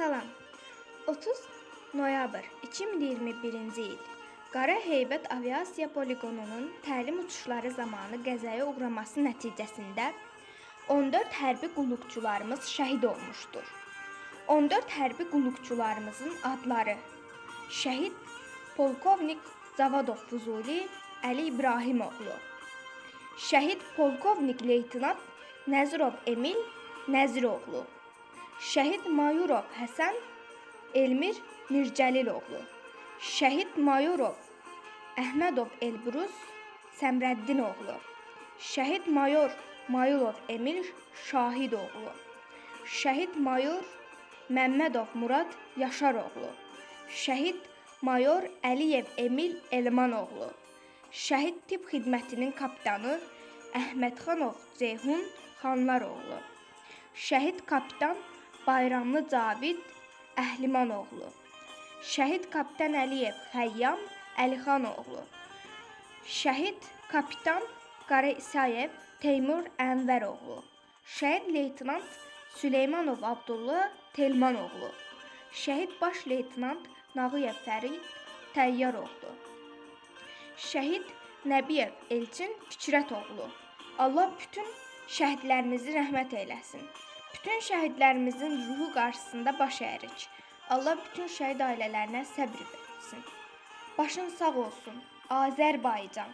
Salam. 30 noyabr 2021-ci il. Qara Heybət Aviasiya Poligonunun təlim uçuşları zamanı qəzaya uğraması nəticəsində 14 hərbi qulluqçularımız şəhid olmuşdur. 14 hərbi qulluqçularımızın adları: Şəhid polkovnik Zavadov Fuzuli Əli İbrahimoğlu. Şəhid polkovnik leytenant Nəzirov Emil Nəziroğlu. Şəhid Mayorov Həsən Elmir Mircəliloğlu. Şəhid Mayorov Əhmədov Elbrus Səmrəddinoğlu. Şəhid Mayor Mayılov Emil Şahidoğlu. Şəhid Mayor Məmmədov Murad Yaşaroğlu. Şəhid Mayor Əliyev Emil Elmanoğlu. Şəhid tibb xidmətinin kapitanı Əhmədxanov Ceyhun Xanlaroğlu. Şəhid kapitan Bayramlı Cavid Əhlimanoğlu. Şəhid kapitan Əliyev Xəyyam Əlixanoğlu. Şəhid kapitan Qara İsayev Teymur Ənvəroğlu. Şəhid leytenant Süleymanov Abdullah Telmanoğlu. Şəhid baş leytenant Nağıyev Fərid Təyyaroğlu. Şəhid Nəbiyev Elçin Fikrətoğlu. Allah bütün şəhidlərimizi rəhmət eyləsin. Bütün şəhidlərimizin ruhu qarşısında baş əyirik. Allah bütün şəhid ailələrinə səbr versin. Başın sağ olsun. Azərbaycan.